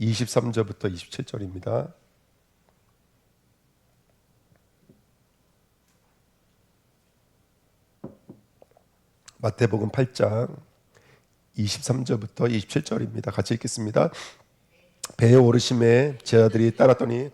23절부터 27절입니다. 마태복음 8장 23절부터 27절입니다. 같이 읽겠습니다. 배에 오르심에 제자들이 따랐더니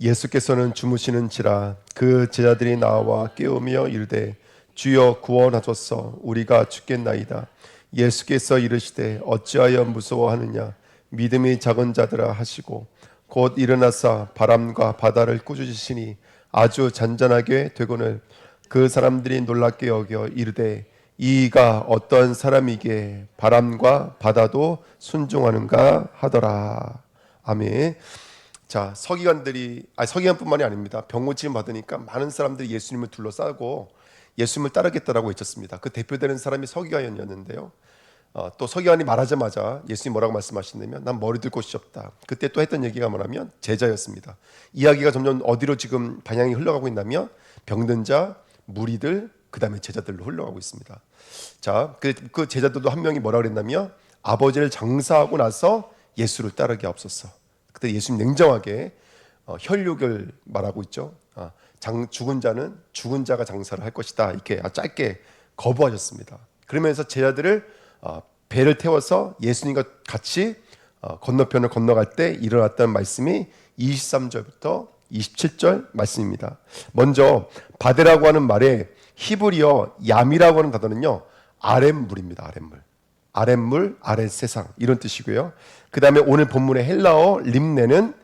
예수께서는 주무시는지라 그 제자들이 나와 깨우며 이르되 주여 구원하소서 우리가 죽겠나이다 예수께서 이르시되 어찌하여 무서워하느냐 믿음이 작은 자들아 하시고 곧 일어나사 바람과 바다를 꾸짖으시니 아주 잔잔하게 되거늘 그 사람들이 놀랍게 여겨 이르되 이가 어떤 사람이기에 바람과 바다도 순종하는가 하더라 아멘. 자 서기관들이 아 서기관뿐만이 아닙니다. 병고침 받으니까 많은 사람들이 예수님을 둘러싸고 예수님을 따르겠다라고 외쳤습니다. 그 대표되는 사람이 서기관이었는데요. 어, 또 서기관이 말하자마자 예수님 뭐라고 말씀하시냐면 난 머리 들 곳이 없다. 그때 또 했던 얘기가 뭐냐면 제자였습니다. 이야기가 점점 어디로 지금 방향이 흘러가고 있냐면 병든 자, 무리들, 그 다음에 제자들로 흘러가고 있습니다. 자, 그, 그 제자들도 한 명이 뭐라 그랬냐면 아버지를 장사하고 나서 예수를 따르게 없었어. 그때 예수님 냉정하게 어, 혈육을 말하고 있죠. 아, 장, 죽은 자는 죽은 자가 장사를 할 것이다. 이렇게 짧게 거부하셨습니다. 그러면서 제자들을 어, 배를 태워서 예수님과 같이 어, 건너편을 건너갈 때 일어났다는 말씀이 23절부터 27절 말씀입니다. 먼저 바데라고 하는 말에 히브리어 얌이라고 하는 단어는요 아랫물입니다. 아랫물. 아랫물, 아랫세상 이런 뜻이고요. 그 다음에 오늘 본문의 헬라어 림네는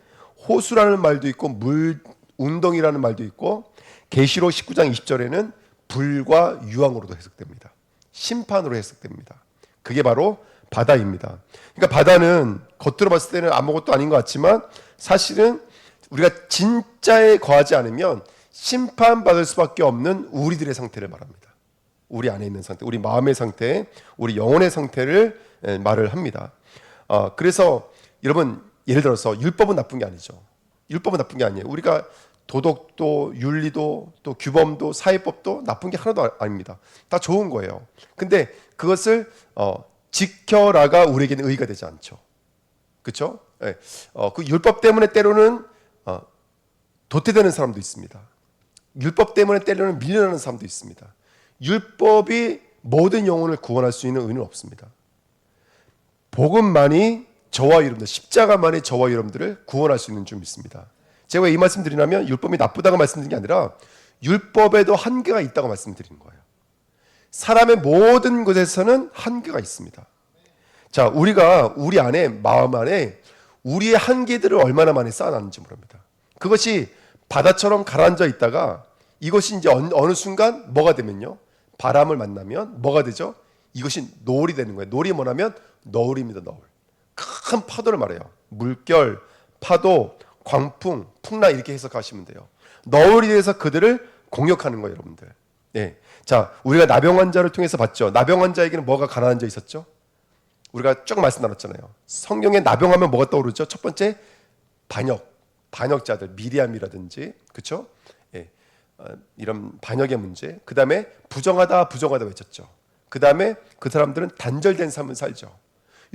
호수라는 말도 있고 물 운동이라는 말도 있고 계시록 19장 20절에는 불과 유황으로도 해석됩니다. 심판으로 해석됩니다. 그게 바로 바다입니다. 그러니까 바다는 겉으로 봤을 때는 아무것도 아닌 것 같지만 사실은 우리가 진짜에 거하지 않으면 심판받을 수밖에 없는 우리들의 상태를 말합니다. 우리 안에 있는 상태, 우리 마음의 상태, 우리 영혼의 상태를 에, 말을 합니다. 어, 그래서 여러분 예를 들어서 율법은 나쁜 게 아니죠. 율법은 나쁜 게 아니에요. 우리가 도덕도 윤리도 또 규범도 사회법도 나쁜 게 하나도 아- 아닙니다. 다 좋은 거예요. 근데 그것을 어, 지켜라가 우리에게는 의의가 되지 않죠. 그렇죠? 예. 어, 그 율법 때문에 때로는 어, 도태되는 사람도 있습니다. 율법 때문에 때로는 밀려나는 사람도 있습니다. 율법이 모든 영혼을 구원할 수 있는 의는 없습니다. 복음만이 저와 여러분들 십자가만이 저와 여러분들을 구원할 수 있는 줄 믿습니다. 제가 왜 이 말씀 드리냐면 율법이 나쁘다고 말씀드린 게 아니라 율법에도 한계가 있다고 말씀드리는 거예요. 사람의 모든 것에서는 한계가 있습니다. 자, 우리가 우리 안에 마음 안에 우리의 한계들을 얼마나 많이 쌓아놨는지 모릅니다. 그것이 바다처럼 가라앉아 있다가 이것이 이제 어느, 순간 뭐가 되면요. 바람을 만나면 뭐가 되죠? 이것이 노을이 되는 거예요. 노을이 뭐냐면 너울입니다. 너울. 큰 파도를 말해요. 물결, 파도, 광풍, 풍랑 이렇게 해석하시면 돼요. 너울이 돼서 그들을 공격하는 거예요, 여러분들. 예. 자, 우리가 나병 환자를 통해서 봤죠. 나병 환자에게는 뭐가 가라앉아 있었죠? 우리가 쭉 말씀 나눴잖아요. 성경에 나병하면 뭐가 떠오르죠? 첫 번째 반역, 반역자들 미리암이라든지 그렇죠? 예. 어, 이런 반역의 문제. 그 다음에 부정하다, 부정하다 외쳤죠. 그 다음에 그 사람들은 단절된 삶을 살죠.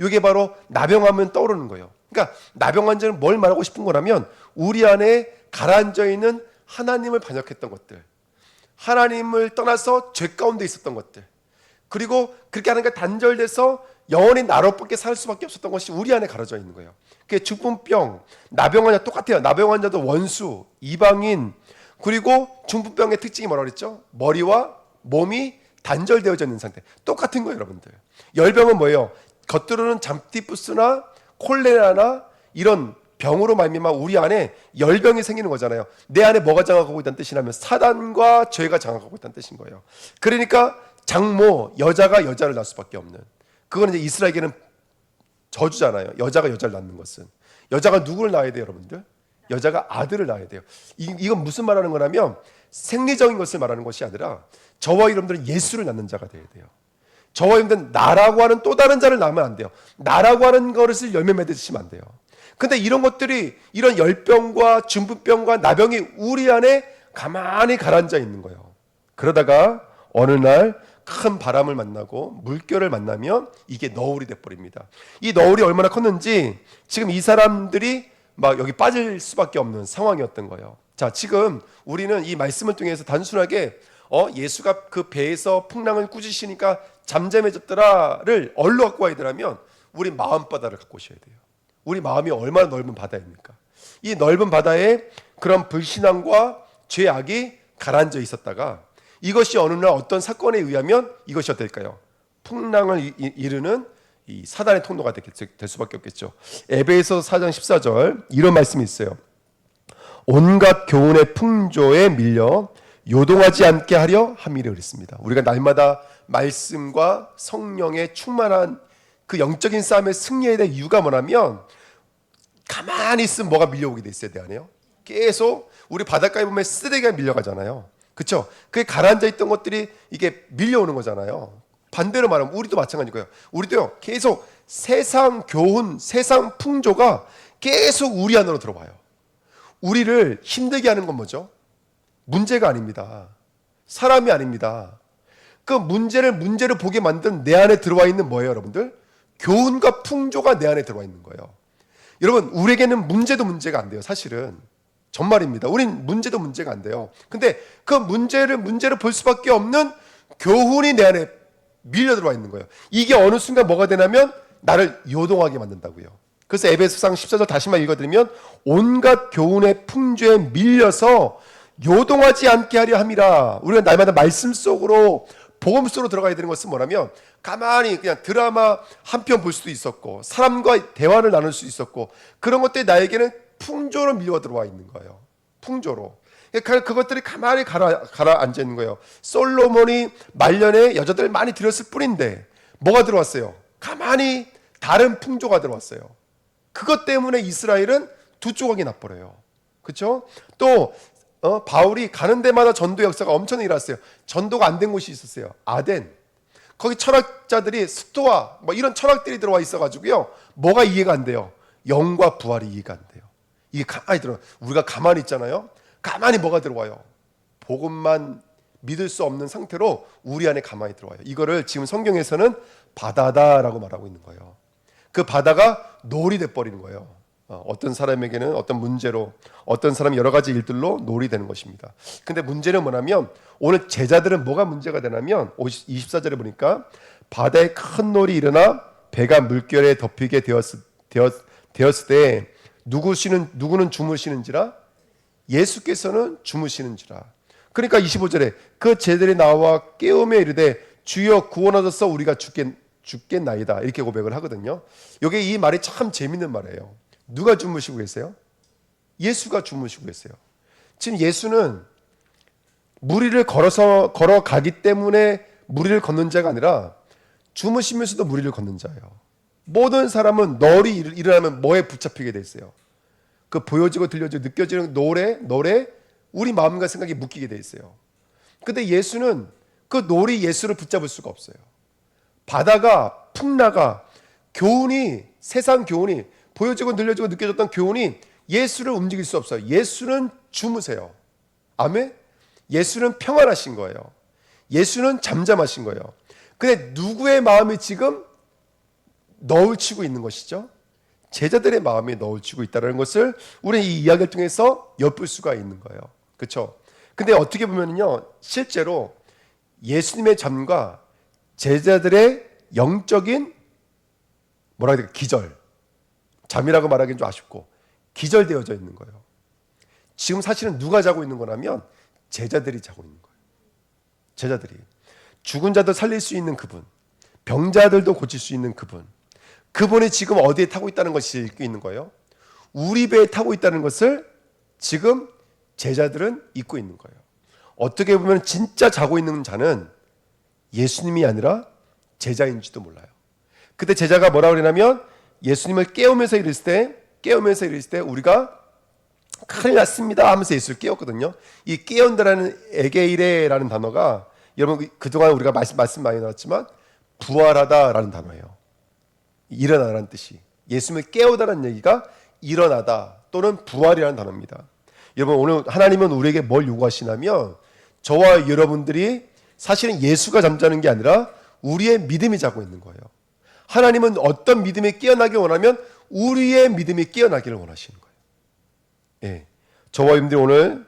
이게 바로 나병하면 떠오르는 거예요. 그러니까 나병 환자는 뭘 말하고 싶은 거라면 우리 안에 가라앉아 있는 하나님을 반역했던 것들, 하나님을 떠나서 죄 가운데 있었던 것들, 그리고 그렇게 하니까 단절돼서 영원히 나로밖에 살 수밖에 없었던 것이 우리 안에 가려져 있는 거예요. 그게 중풍병, 나병 환자 똑같아요. 나병 환자도 원수, 이방인, 그리고 중풍병의 특징이 뭐라 그랬죠? 머리와 몸이 단절되어져 있는 상태. 똑같은 거예요, 여러분들. 열병은 뭐예요? 겉으로는 잠티푸스나 콜레라나 이런 병으로 말미암아 우리 안에 열병이 생기는 거잖아요. 내 안에 뭐가 장악하고 있다는 뜻이냐면 사단과 죄가 장악하고 있다는 뜻인 거예요. 그러니까 장모 여자가 여자를 낳을 수밖에 없는. 그거는 이제 이스라엘에게는 저주잖아요. 여자가 여자를 낳는 것은 여자가 누구를 낳아야 돼요, 여러분들? 여자가 아들을 낳아야 돼요. 이, 이건 무슨 말하는 거냐면 생리적인 것을 말하는 것이 아니라 저와 여러분들은 예수를 낳는 자가 돼야 돼요. 저와 여러분들은 나라고 하는 또 다른 자를 낳으면 안 돼요. 나라고 하는 것을 열매 맺으시면 안 돼요. 근데 이런 것들이 이런 열병과 중부병과 나병이 우리 안에 가만히 가라앉아 있는 거예요. 그러다가 어느 날 큰 바람을 만나고 물결을 만나면 이게 너울이 돼 버립니다. 이 너울이 얼마나 컸는지 지금 이 사람들이 막 여기 빠질 수밖에 없는 상황이었던 거예요. 자, 지금 우리는 이 말씀을 통해서 단순하게 어 예수가 그 배에서 풍랑을 꾸짖으시니까 잠잠해졌더라를 얼로 갖고 와야 되라면 우리 마음 바다를 갖고 오셔야 돼요. 우리 마음이 얼마나 넓은 바다입니까? 이 넓은 바다에 그런 불신앙과 죄악이 가라앉아 있었다가 이것이 어느 날 어떤 사건에 의하면 이것이 어떨까요? 풍랑을 이르는 이 사단의 통로가 될, 될 수밖에 없겠죠. 에베소 4장 14절 이런 말씀이 있어요. 온갖 교훈의 풍조에 밀려 요동하지 않게 하려 함이라 그랬습니다. 우리가 날마다 말씀과 성령의 충만한 그 영적인 싸움의 승리에 대한 이유가 뭐냐면 가만히 있으면 뭐가 밀려오게 돼 있어야 돼 아니에요? 계속 우리 바닷가에 보면 쓰레기가 밀려가잖아요. 그렇죠? 그게 가라앉아 있던 것들이 이게 밀려오는 거잖아요. 반대로 말하면 우리도 마찬가지고요. 우리도요 계속 세상 교훈, 세상 풍조가 계속 우리 안으로 들어와요. 우리를 힘들게 하는 건 뭐죠? 문제가 아닙니다. 사람이 아닙니다. 그 문제를 문제로 보게 만든 내 안에 들어와 있는 뭐예요, 여러분들? 교훈과 풍조가 내 안에 들어와 있는 거예요. 여러분, 우리에게는 문제도 문제가 안 돼요, 사실은. 정말입니다. 우린 문제도 문제가 안 돼요. 근데 그 문제를 문제로 볼 수밖에 없는 교훈이 내 안에 밀려 들어와 있는 거예요. 이게 어느 순간 뭐가 되냐면 나를 요동하게 만든다고요. 그래서 에베소상 14절 다시만 읽어드리면 온갖 교훈의 풍조에 밀려서 요동하지 않게 하려 함이라. 우리가 날마다 말씀 속으로 복음 속으로 들어가야 되는 것은 뭐냐면 가만히 그냥 드라마 한 편 볼 수도 있었고 사람과 대화를 나눌 수 있었고 그런 것들이 나에게는 풍조로 밀려 들어와 있는 거예요. 풍조로. 그러니까 그것들이 가만히 가라, 가라앉아 있는 거예요. 솔로몬이 말년에 여자들 많이 들였을 뿐인데 뭐가 들어왔어요? 가만히 다른 풍조가 들어왔어요. 그것 때문에 이스라엘은 두 조각이 나버려요. 그렇죠? 또 어, 바울이 가는 데마다 전도 역사가 엄청 일어났어요. 전도가 안 된 곳이 있었어요. 아덴. 거기 철학자들이 스토아 뭐 이런 철학들이 들어와 있어가지고요. 뭐가 이해가 안 돼요? 영과 부활이 이해가 안 돼요. 이게 가만히 들어. 우리가 가만히 있잖아요. 가만히 뭐가 들어와요? 복음만 믿을 수 없는 상태로 우리 안에 가만히 들어와요. 이거를 지금 성경에서는 바다다라고 말하고 있는 거예요. 그 바다가 놀이 돼 버리는 거예요. 어, 어떤 사람에게는 어떤 문제로 어떤 사람 여러 가지 일들로 놀이 되는 것입니다. 근데 문제는 뭐냐면 오늘 제자들은 뭐가 문제가 되냐면 50, 24절에 보니까 바다에 큰 놀이 일어나 배가 물결에 덮이게 되었을, 되었, 되었을 때 누구시는 누구는 주무시는지라 예수께서는 주무시는지라. 그러니까 25절에 그 제들이 나와 깨우며 이르되 주여 구원하소서 우리가 죽겠 죽겠나이다 이렇게 고백을 하거든요. 이게 이 말이 참 재밌는 말이에요. 누가 주무시고 계세요? 예수가 주무시고 계세요. 지금 예수는 무리를 걸어서 걸어가기 때문에 무리를 걷는 자가 아니라 주무시면서도 무리를 걷는 자예요. 모든 사람은 널이 일- 일어나면 뭐에 붙잡히게 돼 있어요. 그 보여지고 들려지고 느껴지는 노래, 노래, 우리 마음과 생각이 묶이게 돼 있어요. 근데 예수는 그 놀이 예수를 붙잡을 수가 없어요. 바다가 풍나가 교훈이 세상 교훈이 보여지고 들려지고 느껴졌던 교훈이 예수를 움직일 수 없어요. 예수는 주무세요. 아멘. 예수는 평안하신 거예요. 예수는 잠잠하신 거예요. 근데 누구의 마음이 지금 너울 치고 있는 것이죠? 제자들의 마음이 너울 치고 있다는 것을 우리는 이 이야기를 통해서 엿볼 수가 있는 거예요. 그렇죠? 근데 어떻게 보면요. 실제로 예수님의 잠과 제자들의 영적인 뭐라 해야 될까 기절 잠이라고 말하기는 좀 아쉽고 기절되어져 있는 거예요. 지금 사실은 누가 자고 있는 거냐면 제자들이 자고 있는 거예요. 제자들이 죽은 자들 살릴 수 있는 그분, 병자들도 고칠 수 있는 그분, 그분이 지금 어디에 타고 있다는 것이 읽고 있는 거예요. 우리 배에 타고 있다는 것을 지금 제자들은 잊고 있는 거예요. 어떻게 보면 진짜 자고 있는 자는 예수님이 아니라 제자인지도 몰라요. 그때 제자가 뭐라 그러냐면 예수님을 깨우면서 이랬을 때 깨우면서 이랬을 때 우리가 큰일 났습니다 하면서 예수를 깨웠거든요. 이 깨운다라는 에게이레라는 단어가 여러분 그동안 우리가 말씀, 말씀 많이 나왔지만 부활하다라는 단어예요. 일어나라는 뜻이. 예수님을 깨우다라는 얘기가 일어나다 또는 부활이라는 단어입니다. 여러분 오늘 하나님은 우리에게 뭘 요구하시냐면 저와 여러분들이 사실은 예수가 잠자는 게 아니라 우리의 믿음이 자고 있는 거예요. 하나님은 어떤 믿음이 깨어나길 원하면 우리의 믿음이 깨어나기를 원하시는 거예요. 예. 저와 여러분들이 오늘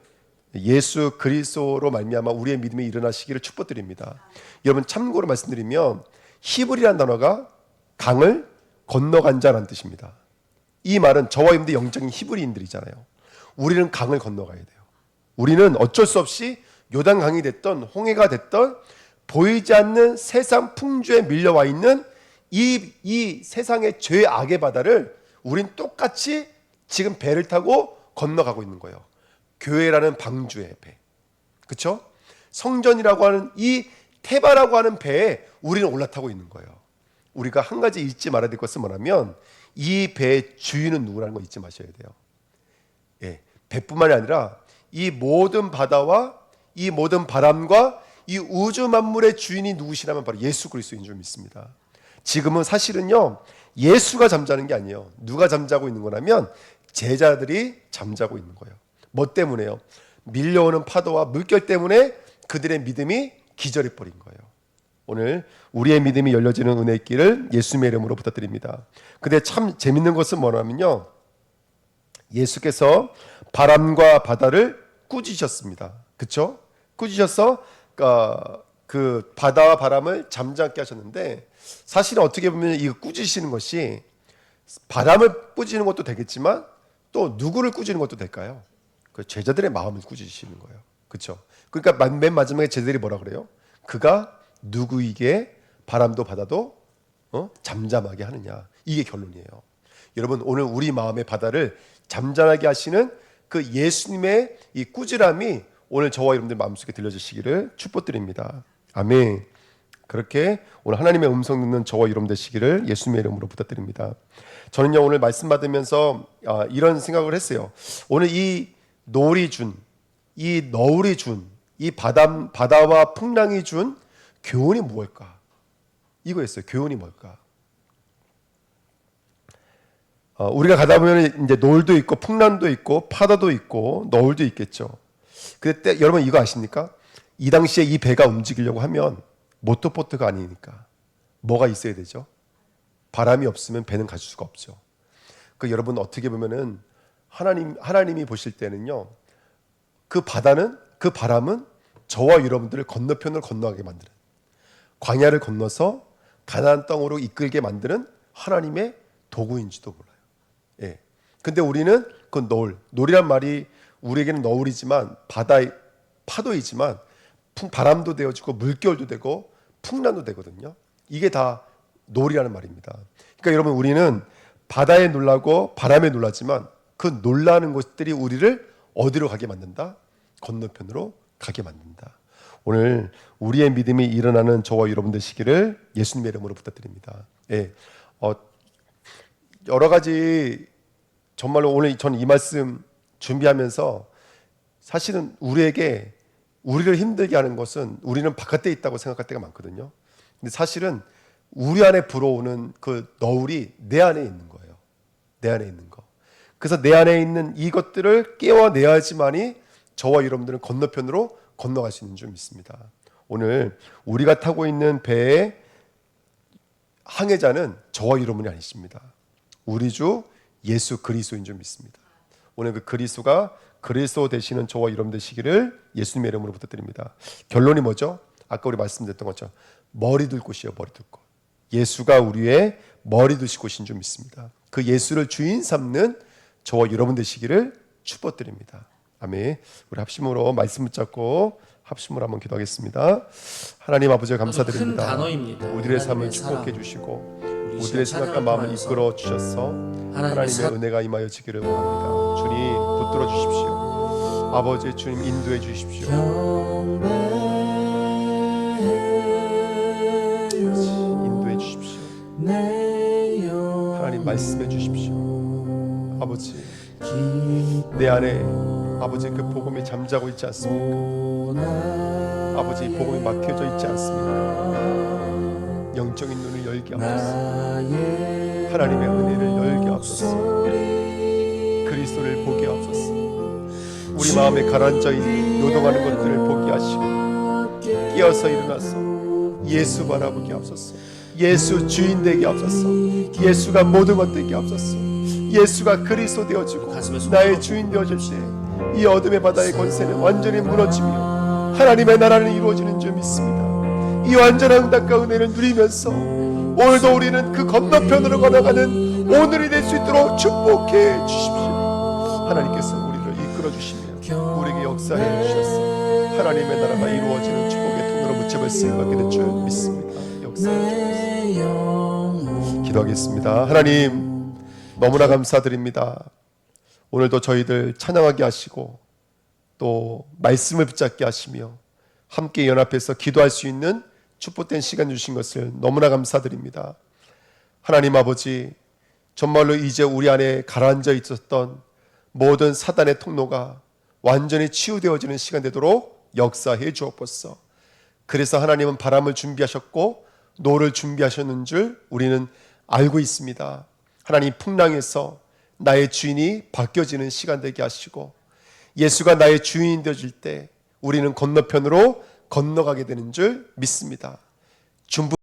예수 그리스도로 말미암아 우리의 믿음이 일어나시기를 축복드립니다. 여러분 참고로 말씀드리면 히브리라는 단어가 강을 건너간 자라는 뜻입니다. 이 말은 저와 여러분들 영적인 히브리인들이잖아요. 우리는 강을 건너가야 돼요. 우리는 어쩔 수 없이 요단 강이 됐던 홍해가 됐던 보이지 않는 세상 풍조에 밀려와 있는 이, 이 세상의 죄 악의 바다를 우린 똑같이 지금 배를 타고 건너가고 있는 거예요. 교회라는 방주의 배. 그렇죠? 성전이라고 하는 이 테바라고 하는 배에 우리는 올라타고 있는 거예요. 우리가 한 가지 잊지 말아야 될 것은 뭐냐면 이 배의 주인은 누구라는 거 잊지 마셔야 돼요. 예, 배뿐만이 아니라 이 모든 바다와 이 모든 바람과 이 우주 만물의 주인이 누구시라면 바로 예수 그리스도인 줄 믿습니다. 지금은 사실은요 예수가 잠자는 게 아니에요. 누가 잠자고 있는 거냐면 제자들이 잠자고 있는 거예요. 뭐 때문에요? 밀려오는 파도와 물결 때문에 그들의 믿음이 기절해 버린 거예요. 오늘 우리의 믿음이 열려지는 은혜 있기를 예수님의 이름으로 부탁드립니다. 근데 참 재밌는 것은 뭐냐면요. 예수께서 바람과 바다를 꾸짖으셨습니다. 그렇죠? 꾸짖으셔서 어, 그 바다와 바람을 잠잠게 하셨는데 사실은 어떻게 보면 이 꾸짖으시는 것이 바람을 꾸짖는 것도 되겠지만 또 누구를 꾸짖는 것도 될까요? 그 제자들의 마음을 꾸짖으시는 거예요. 그렇죠? 그러니까 맨 마지막에 제자들이 뭐라 그래요? 그가 누구에게 바람도 바다도 어? 잠잠하게 하느냐. 이게 결론이에요. 여러분 오늘 우리 마음의 바다를 잠잠하게 하시는 그 예수님의 이 꾸지람이 오늘 저와 여러분들 마음속에 들려주시기를 축복드립니다. 아멘. 그렇게 오늘 하나님의 음성 듣는 저와 여러분 되시기를 예수님의 이름으로 부탁드립니다. 저는요 오늘 말씀 받으면서 아, 이런 생각을 했어요. 오늘 이 노을이 준, 이 너울이 준, 이 바다 바다와 풍랑이 준 교훈이 무엇일까? 이거였어요. 교훈이 뭘까? 어, 우리가 가다 보면 이제 노을도 있고 풍랑도 있고 파도도 있고 너울도 있겠죠. 그때 여러분 이거 아십니까? 이 당시에 이 배가 움직이려고 하면 모터보트가 아니니까 뭐가 있어야 되죠? 바람이 없으면 배는 갈 수가 없죠. 그 여러분 어떻게 보면은 하나님 하나님이 보실 때는요. 그 바다는 그 바람은 저와 여러분들을 건너편을 건너가게 만드는 광야를 건너서 가나안 땅으로 이끌게 만드는 하나님의 도구인지도 몰라요. 예. 근데 우리는 그 노을, 노이란 말이 우리에게는 너울이지만 바다의 파도이지만 풍, 바람도 되어지고 물결도 되고 풍랑도 되거든요. 이게 다 노을이라는 말입니다. 그러니까 여러분 우리는 바다에 놀라고 바람에 놀라지만 그 놀라는 것들이 우리를 어디로 가게 만든다? 건너편으로 가게 만든다. 오늘 우리의 믿음이 일어나는 저와 여러분 되시기를 예수님의 이름으로 부탁드립니다. 예. 어, 여러 가지 정말로 오늘 저는 이 말씀 준비하면서 사실은 우리에게 우리를 힘들게 하는 것은 우리는 바깥에 있다고 생각할 때가 많거든요. 근데 사실은 우리 안에 불어오는 그 너울이 내 안에 있는 거예요. 내 안에 있는 거. 그래서 내 안에 있는 이것들을 깨워내야지만이 저와 여러분들은 건너편으로 건너갈 수 있는 줄 믿습니다. 오늘 우리가 타고 있는 배의 항해자는 저와 여러분이 아니십니다. 우리 주 예수 그리스도인 줄 믿습니다. 오늘 그 그리스도가 그리스도 되시는 저와 여러분 되시기를 예수님의 이름으로 부탁드립니다. 결론이 뭐죠? 아까 우리 말씀드렸던 것처럼 머리 둘 곳이요, 머리 둘 곳. 예수가 우리의 머리 두실 곳인 줄 믿습니다. 그 예수를 주인 삼는 저와 여러분 되시기를 축복드립니다. 아멘. 우리 합심으로 말씀 붙잡고 합심으로 한번 기도하겠습니다. 하나님 아버지 감사드립니다. 큰 단어입니다. 우리의 삶을 하나님의 축복해. 주시고 우리 우리의 찬양을 생각과 마음을 이끌어 주셔서 하나님의 사- 은혜가 임하여 지기를 원합니다. 주님 붙들어 주십시오. 아버지 주님 인도해 주십시오. 인도해 주십시오. 하나님 말씀해 주십시오. 아버지 내 안에 아버지 그 복음이 잠자고 있지 않습니까? 아버지 복음이 막혀져 있지 않습니까? 영적인 눈을 열게 하옵소서. 하나님의 은혜를 열게 하옵소서. 그리스도를 보게 하옵소서. 우리 마음에 가라앉아 있는 요동하는 것들을 보게 하시고 깨어서 일어나서 예수 바라보게 하옵소서. 예수 주인 되게 하옵소서. 예수가 모든 것 되게 하옵소서. 예수가 그리스도 되어지고 나의 주인 되어질 때 이 어둠의 바다의 권세는 완전히 무너지며 하나님의 나라는 이루어지는 줄 믿습니다. 이 완전한 응답과 은혜를 누리면서 오늘도 우리는 그 건너편으로 걸어가는 오늘이 될 수 있도록 축복해 주십시오. 하나님께서 우리를 이끌어 주시며 우리에게 역사해 주셨어. 하나님의 나라가 이루어지는 축복의 통로로 무채을 쓰임 받게 될 줄 믿습니다. 역사해 주옵소서. 기도하겠습니다. 하나님 너무나 감사드립니다. 오늘도 저희들 찬양하게 하시고 또 말씀을 붙잡게 하시며 함께 연합해서 기도할 수 있는 축복된 시간 주신 것을 너무나 감사드립니다. 하나님 아버지 정말로 이제 우리 안에 가라앉아 있었던 모든 사단의 통로가 완전히 치유되어지는 시간 되도록 역사해 주옵소서. 그래서 하나님은 바람을 준비하셨고 노를 준비하셨는 줄 우리는 알고 있습니다. 하나님 풍랑에서 나의 주인이 바뀌어지는 시간 되게 하시고 예수가 나의 주인이 되어질 때 우리는 건너편으로 건너가게 되는 줄 믿습니다. 중부